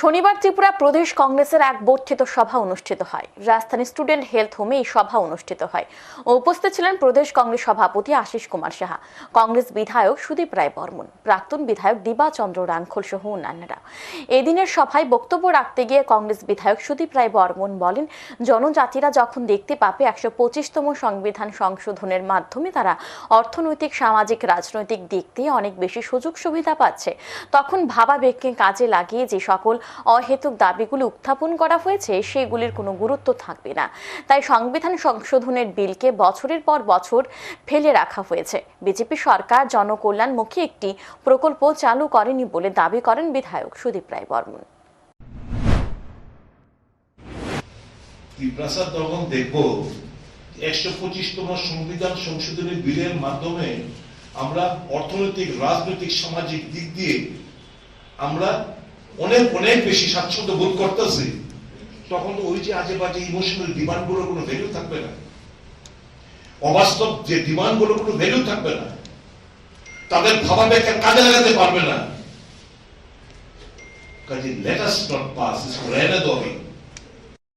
শনিবার ত্রিপুরা প্রদেশ কংগ্রেসের এক বর্ধিত সভা অনুষ্ঠিত হয়। রাজধানী স্টুডেন্ট হেলথ হোমে এই সভা অনুষ্ঠিত হয়। উপস্থিত ছিলেন প্রদেশ কংগ্রেস সভাপতি আশিস কুমার সাহা, কংগ্রেস বিধায়ক সুদীপ রায় বর্মন, প্রাক্তন বিধায়ক দিবা চন্দ্র রানখোল সহ অন্যান্যরা। এদিনের সভায় বক্তব্য রাখতে গিয়ে কংগ্রেস বিধায়ক সুদীপ রায় বর্মন বলেন, জনজাতিরা যখন দেখতে পাবে একশো পঁচিশতম সংবিধান সংশোধনের মাধ্যমে তারা অর্থনৈতিক, সামাজিক, রাজনৈতিক দিক দিয়ে অনেক বেশি সুযোগ সুবিধা পাচ্ছে, তখন ভাবাবেগকে কাজে লাগিয়ে যে সকল অহেতুক দাবিগুলি উত্থাপন করা হয়েছে সেগুলির কোনো গুরুত্ব থাকবে না। তাই সংবিধান সংশোধনের বিলকে বছরের পর বছর ফেলে রাখা হয়েছে। বিজেপি সরকার জনকল্যাণমুখী একটি প্রকল্প চালু করেনি বলে দাবি করেন বিধায়ক সুদীপ রায় বর্মন। একশো পঁচিশতম সংবিধান সংশোধনী বিলের মাধ্যমে আমরা অর্থনৈতিক, রাজনৈতিক, সামাজিক দিক দিয়ে আমরা অনেক অনেক বেশি স্বাচ্ছন্দ্য বোধ করতেছি। তখন তো ওই যে আজে বাজে ইমোশনাল ডিমান্ডগুলোর কোনো ভ্যালু থাকবে না। অবাস্তব যে ডিমান্ডগুলোর কোনো ভ্যালু থাকবে না। তাদের ভাবাবেগকে কাজে লাগাতে পারবে না। কাজে let us not pass is Rene দবি